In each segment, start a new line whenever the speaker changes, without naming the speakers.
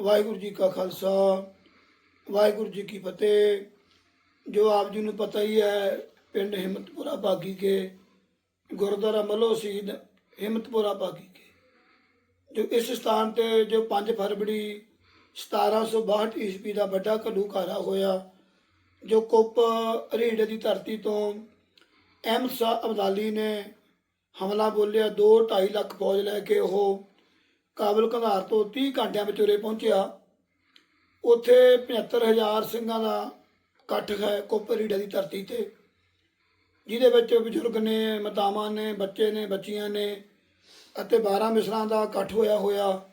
ਵਾਹਿਗੁਰੂ ਜੀ ਕਾ ਖਾਲਸਾ, ਵਾਹਿਗੁਰੂ ਜੀ ਕੀ ਫਤਿਹ। ਜੋ ਆਪ ਜੀ ਨੂੰ ਪਤਾ ਹੀ ਹੈ, ਪਿੰਡ ਹਿੰਮਤਪੁਰਾ ਬਾਗੀ ਕੇ, ਗੁਰਦੁਆਰਾ ਮਲੋ ਸ਼ਹੀਦ ਹਿੰਮਤਪੁਰਾ ਬਾਗੀ ਕੇ। ਜੋ ਇਸ ਸਥਾਨ ਤੇ ਜੋ 5 ਫਰਵਰੀ 1762 ਈਸਵੀ ਦਾ ਵੱਡਾ ਘੱਲੂਘਾਰਾ ਹੋਇਆ, ਜੋ ਕੁੱਪ ਰੀੜ ਦੀ ਧਰਤੀ ਤੋਂ ਅਹਿਮਦ ਸ਼ਾਹ ਅਬਦਾਲੀ ਨੇ ਹਮਲਾ ਬੋਲਿਆ 2.5 ਲੱਖ ਫੌਜ ਲੈ ਕੇ ਉਹ ਕਾਬਲ ਕੰਧਾਰ ਤੋਂ 30 ਘੰਟਿਆਂ ਵਿੱਚ ਉਰੇ ਪਹੁੰਚਿਆ। ਉੱਥੇ 75000 ਸਿੰਘਾਂ ਦਾ ਇਕੱਠ ਹੈ ਕੁੱਪ ਰੀੜ ਦੀ ਧਰਤੀ ਤੇ, ਜਿਹਦੇ ਵਿੱਚ ਬਜ਼ੁਰਗ ਨੇ, ਮਾਤਾਵਾਂ ਨੇ, ਬੱਚੇ ਨੇ, ਬੱਚੀਆਂ ਨੇ ਅਤੇ 12 ਮਿਸਰਾਂ ਦਾ ਇਕੱਠ ਹੋਇਆ ਹੋਇਆ।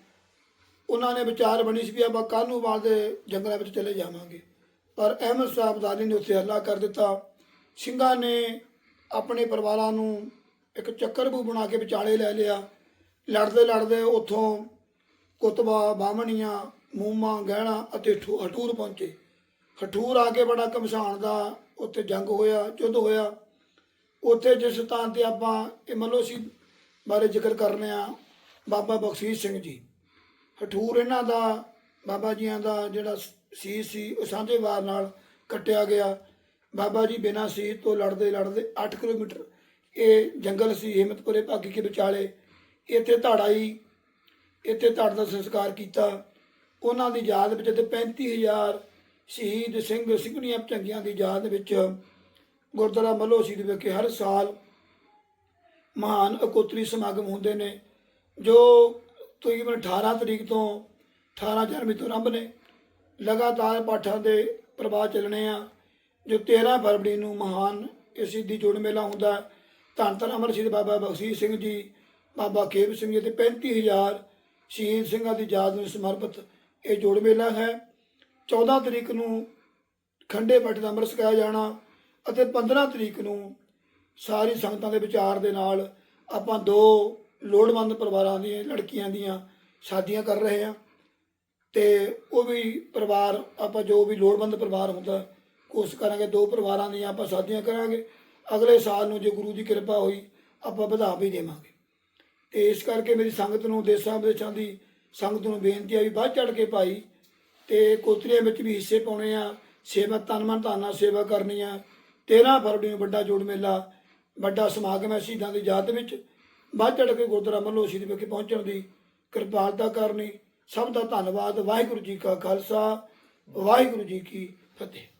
ਉਹਨਾਂ ਨੇ ਵਿਚਾਰ ਬਣੀ ਸੀ ਵੀ ਆਪਾਂ ਕੱਲ੍ਹ ਨੂੰ ਬਾਅਦ ਦੇ ਜੰਗਲਾਂ ਵਿੱਚ ਚਲੇ ਜਾਵਾਂਗੇ। ਪਰ ਅਹਿਮਦ ਸ਼ਾਹ ਅਬਦਾਲੀ ਨੇ ਉੱਥੇ ਹੱਲਾ ਕਰ ਦਿੱਤਾ। ਸਿੰਘਾਂ ਨੇ ਆਪਣੇ ਪਰਿਵਾਰਾਂ ਨੂੰ ਇੱਕ ਚੱਕਰਬੂ ਬਣਾ ਕੇ ਵਿਚਾਲੇ ਲੈ ਲਿਆ। ਲੜਦੇ ਲੜਦੇ ਉੱਥੋਂ ਕੁਤਬਾ, ਬਾਹਮਣੀਆਂ, ਮੂਮਾ, ਗਹਿਣਾ ਅਤੇ ਠੂ- ਹਟੂਰ ਪਹੁੰਚੇ। ਹਟੂਰ ਆ ਕੇ ਬੜਾ ਕਮਸਾਨ ਦਾ ਉੱਥੇ ਜੰਗ ਹੋਇਆ, ਯੁੱਧ ਹੋਇਆ। ਉੱਥੇ ਜਿਸ ਸਥਾਨ ਤੇ ਆਪਾਂ ਇਹ ਮਲੋਸੀ ਬਾਰੇ ਜ਼ਿਕਰ ਕਰਨੇ ਆ, ਬਾਬਾ ਬਖਸ਼ੀਸ਼ ਸਿੰਘ ਜੀ। ਹਠੂਰ ਇਹਨਾਂ ਦਾ, ਬਾਬਾ ਜੀਆਂ ਦਾ ਜਿਹੜਾ ਸੀਸ ਸੀ, ਉਹ ਸਾਂਝੇ ਵਾਰ ਨਾਲ ਕੱਟਿਆ ਗਿਆ। ਬਾਬਾ ਜੀ ਬਿਨਾਂ ਸੀਸ ਤੋਂ ਲੜਦੇ ਲੜਦੇ 8 ਕਿਲੋਮੀਟਰ ਇਹ ਜੰਗਲ ਸੀ, ਹਿੰਮਤਪੁਰੇ, ਭਾਗੀ ਕੇ ਵਿਚਾਲੇ। ਇੱਥੇ ਧਾੜਾਈ ਇੱਥੇ ਧੜ ਦਾ ਸੰਸਕਾਰ ਕੀਤਾ। ਉਹਨਾਂ ਦੀ ਯਾਦ ਵਿੱਚ ਤੇ 35000 ਸ਼ਹੀਦ ਸਿੰਘ ਸਿੰਘਣੀਆਂ ਚੰਗੀਆਂ ਦੀ ਯਾਦ ਵਿੱਚ ਗੁਰਦੁਆਰਾ ਮੱਲੋ ਸ਼ਹੀਦ ਵਿਖੇ ਹਰ ਸਾਲ ਮਹਾਨ ਇਕੋਤਰੀ ਸਮਾਗਮ ਹੁੰਦੇ ਨੇ, ਜੋ ਤਕਰੀਬਨ 18 ਤਰੀਕ ਤੋਂ 18 ਜਨਵਰੀ ਤੋਂ ਆਰੰਭ ਨੇ। ਲਗਾਤਾਰ ਪਾਠਾਂ ਦੇ ਪ੍ਰਵਾਹ ਚੱਲਣੇ ਆ, ਜੋ 13 ਫਰਵਰੀ ਨੂੰ ਮਹਾਨ ਇਹ ਸਿੱਧੀ ਜੋੜ ਮੇਲਾ ਹੁੰਦਾ। ਧੰਨ ਧੰਨ ਅਮਰ ਸ਼ਹੀਦ ਬਾਬਾ ਬਖਸ਼ੀਸ਼ ਸਿੰਘ ਜੀ ਬਾਬਾ ਖੇਬ ਸਿੰਘ ਜੀ ਤੇ 35000 ਸ਼ਹੀਦ ਸਿੰਘਾਂ ਦੀ ਯਾਦ ਨੂੰ ਸਮਰਪਿਤ ਇਹ ਜੋੜ ਮੇਲਾ ਹੈ। 14 ਤਰੀਕ ਨੂੰ ਖੰਡੇ ਪਾਠ ਦਾ ਅੰਮ੍ਰਿਤ ਛਕਾਇਆ ਜਾਣਾ ਅਤੇ 15 ਤਰੀਕ ਨੂੰ ਸਾਰੀ ਸੰਗਤਾਂ ਦੇ ਵਿਚਾਰ ਦੇ ਨਾਲ ਆਪਾਂ ਦੋ ਲੋੜਵੰਦ ਪਰਿਵਾਰਾਂ ਦੀਆਂ, ਲੜਕੀਆਂ ਦੀਆਂ ਸ਼ਾਦੀਆਂ ਕਰ ਰਹੇ ਹਾਂ ਤੇ ਉਹ ਵੀ ਪਰਿਵਾਰ, ਆਪਾਂ ਜੋ ਵੀ ਲੋੜਵੰਦ ਪਰਿਵਾਰ ਹੁੰਦਾ, ਕੋਸ਼ਿਸ਼ ਕਰਾਂਗੇ ਦੋ ਪਰਿਵਾਰਾਂ ਦੀਆਂ ਆਪਾਂ ਸ਼ਾਦੀਆਂ ਕਰਾਂਗੇ। ਅਗਲੇ ਸਾਲ ਨੂੰ ਜੇ ਗੁਰੂ ਦੀ ਕਿਰਪਾ ਹੋਈ, ਆਪਾਂ ਵਧਾ ਵੀ ਦੇਵਾਂਗੇ। ਤੇ ਇਸ ਕਰਕੇ ਮੇਰੀ ਸੰਗਤ ਨੂੰ ਦੇਸਾਂ ਵਿਦੇਸ਼ਾਂ ਦੀ ਸੰਗਤ ਨੂੰ ਬੇਨਤੀ ਆ ਵੀ ਵੱਧ ਚੜ ਕੇ ਭਾਈ ਤੇ ਕੋਤਰੀਆਂ ਵਿੱਚ ਵੀ ਹਿੱਸੇ ਪਾਉਣੇ ਆ, ਸੇਵਾ ਤਨ ਮਨ ਧਨ ਨਾਲ ਸੇਵਾ ਕਰਨੀ ਆ। 13 ਫਰਵਰੀ ਨੂੰ ਵੱਡਾ ਜੋੜ ਮੇਲਾ, ਵੱਡਾ ਸਮਾਗਮ ਹੈ ਸ਼ਹੀਦਾਂ ਦੀ ਯਾਦ ਵਿੱਚ। ਵੱਧ ਚੜ ਕੇ ਗੁਰਦੁਆਰਾ ਮੱਲੋ ਸ਼ਹੀਦ ਵਿਖੇ ਪਹੁੰਚਣ ਦੀ ਕਿਰਪਾਲਤਾ ਕਰਨੀ। ਸਭ ਦਾ ਧੰਨਵਾਦ, ਵਾਹਿਗੁਰੂ ਜੀ ਕਾ ਖਾਲਸਾ, ਵਾਹਿਗੁਰੂ ਜੀ ਕੀ ਫਤਿਹ।